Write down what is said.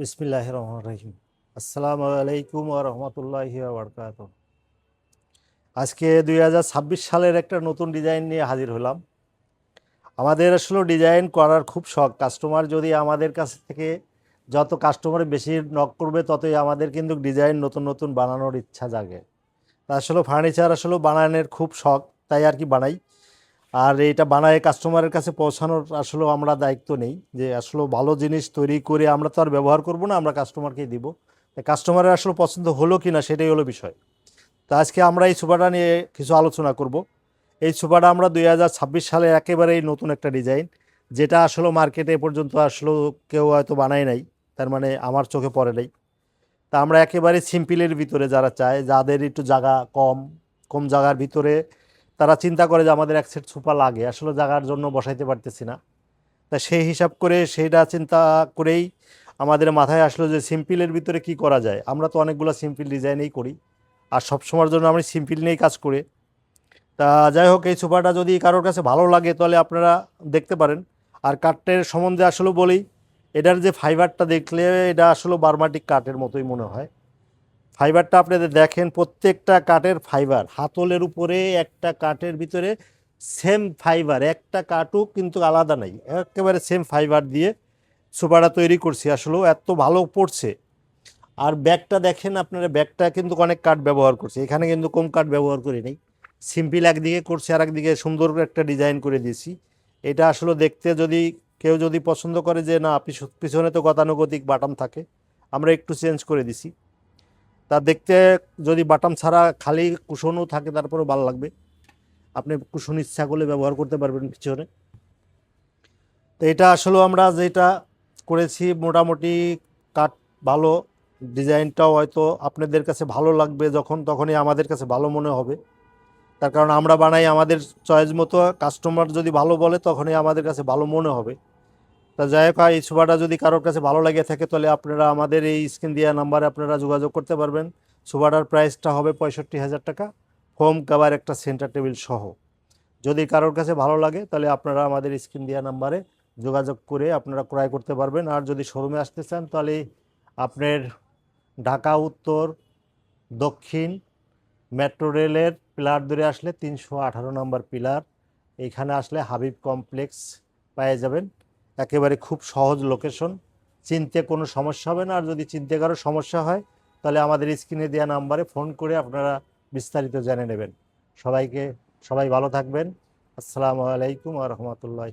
বিসমিল্লাহ রহমান রহিম আসসালামু আলাইকুম ও রহমতুল্লাহি বরকাত আজকে দুই হাজার ছাব্বিশ সালের একটা নতুন ডিজাইন নিয়ে হাজির হলাম। আমাদের আসলে ডিজাইন করার খুব শখ। কাস্টমার যদি আমাদের কাছ থেকে যত কাস্টমার বেশি নক করবে, ততই আমাদের কিন্তু ডিজাইন নতুন নতুন বানানোর ইচ্ছা জাগে। তা আসলে ফার্নিচার আসলে বানানোর খুব শখ, তাই আর কি বানাই। আর এটা বানায় কাস্টমারের কাছে পৌঁছানোর আসলে আমরা দায়িত্ব নেই যে আসলে ভালো জিনিস তৈরি করে আমরা তো আর ব্যবহার করব না, আমরা কাস্টমারকেই দিব। কাস্টমারের আসলে পছন্দ হলো কি না সেটাই হলো বিষয়। তো আজকে আমরা এই সোফাটা নিয়ে কিছু আলোচনা করব। এই সোফাটা আমরা দুই হাজার ছাব্বিশ সালে একেবারেই নতুন একটা ডিজাইন, যেটা আসলে মার্কেটে পর্যন্ত আসলে কেউ হয়তো বানায় নাই, তার মানে আমার চোখে পড়ে নাই। তা আমরা একেবারে সিম্পলের ভিতরে যারা চায়, যাদের একটু জায়গা কম কম জায়গার ভিতরে তারা চিন্তা করে যে আমাদের এক সেট সোফা লাগে, আসলে জায়গার জন্য বসাইতে পারতেছি না। তা সেই হিসাব করে সেইটা চিন্তা করেই আমাদের মাথায় আসলো যে সিম্পিলের ভিতরে কি করা যায়। আমরা তো অনেকগুলো সিম্পিল ডিজাইনেই করি, আর সবসময়ের জন্য আমি সিম্পিল নিয়েই কাজ করি। তা যাই হোক, এই সোফাটা যদি কারোর কাছে ভালো লাগে তাহলে আপনারা দেখতে পারেন। আর কাঠের সম্বন্ধে আসলে বলি, এটার যে ফাইবারটা দেখলে এটা আসলে বার্মাটিক কাঠের মতোই মনে হয়। ফাইবারটা আপনাদের দেখেন, প্রত্যেকটা কাঠের ফাইবার। হাতলের উপরে একটা কাঠের ভিতরে সেম ফাইবার একটা কাঠও কিন্তু আলাদা নাই। একেবারে সেম ফাইবার দিয়ে সোফাটা তৈরি করছি। আসলেও এত ভালো পড়ছে। আর ব্যাগটা দেখেন আপনারা, ব্যাগটা কিন্তু অনেক কাঠ ব্যবহার করছে। এখানে কিন্তু কম কাঠ ব্যবহার করি নাই। সিম্পল একদিকে করছি আর একদিকে সুন্দর একটা ডিজাইন করে দিয়েছি। এটা আসলে দেখতে যদি, কেউ যদি পছন্দ করে যে, না পিছ- পিছনে তো গতানুগতিক বাটাম থাকে, আমরা একটু চেঞ্জ করে দিছি। তা দেখতে যদি বাটাম ছাড়া খালি কুশনও থাকে, তারপরেও ভালো লাগবে। আপনি কুশন ইচ্ছা করলে ব্যবহার করতে পারবেন পিছনে। তো এটা আসলে আমরা যেটা করেছি, মোটামুটি কাঠ ভালো, ডিজাইনটাও হয়তো আপনাদের কাছে ভালো লাগবে যখন, তখনই আমাদের কাছে ভালো মনে হবে। তার কারণ আমরা বানাই আমাদের চয়েস মতো, কাস্টমার যদি ভালো বলে তখনই আমাদের কাছে ভালো মনে হবে। তা যাই হোক এই সোফাটা যদি কারোর কাছে ভালো লাগে থাকে, তাহলে আপনারা আমাদের এই স্ক্রিন দেওয়া নাম্বারে আপনারা যোগাযোগ করতে পারবেন। সোফাটার প্রাইসটা হবে পঁয়ষট্টি হাজার টাকা। হোম কাভার একটা সেন্টার টেবিল সহ। যদি কারোর কাছে ভালো লাগে, তাহলে আপনারা আমাদের স্ক্রিন দেওয়া নাম্বারে যোগাযোগ করে আপনারা ক্রয় করতে পারবেন। আর যদি শোরুমে আসতে চান, তাহলে আপনার ঢাকা, উত্তর, দক্ষিণ, মেট্রো রেলের পিলার ধরে আসলে তিনশো আঠারো নম্বর পিলার। এখানে আসলে হাবিব কমপ্লেক্স পেয়ে যাবেন। একেবারে খুব সহজ লোকেশন চিনতে কোনো সমস্যা হবে না, আর যদি চিনতে কারও সমস্যা হয়, তাহলে আমাদের স্ক্রিনে দেওয়া নাম্বারে ফোন করে আপনারা বিস্তারিত জেনে নেবেন। সবাইকে, সবাই ভালো থাকবেন। আসসালামু আলাইকুম আ রহমতুল্লাহ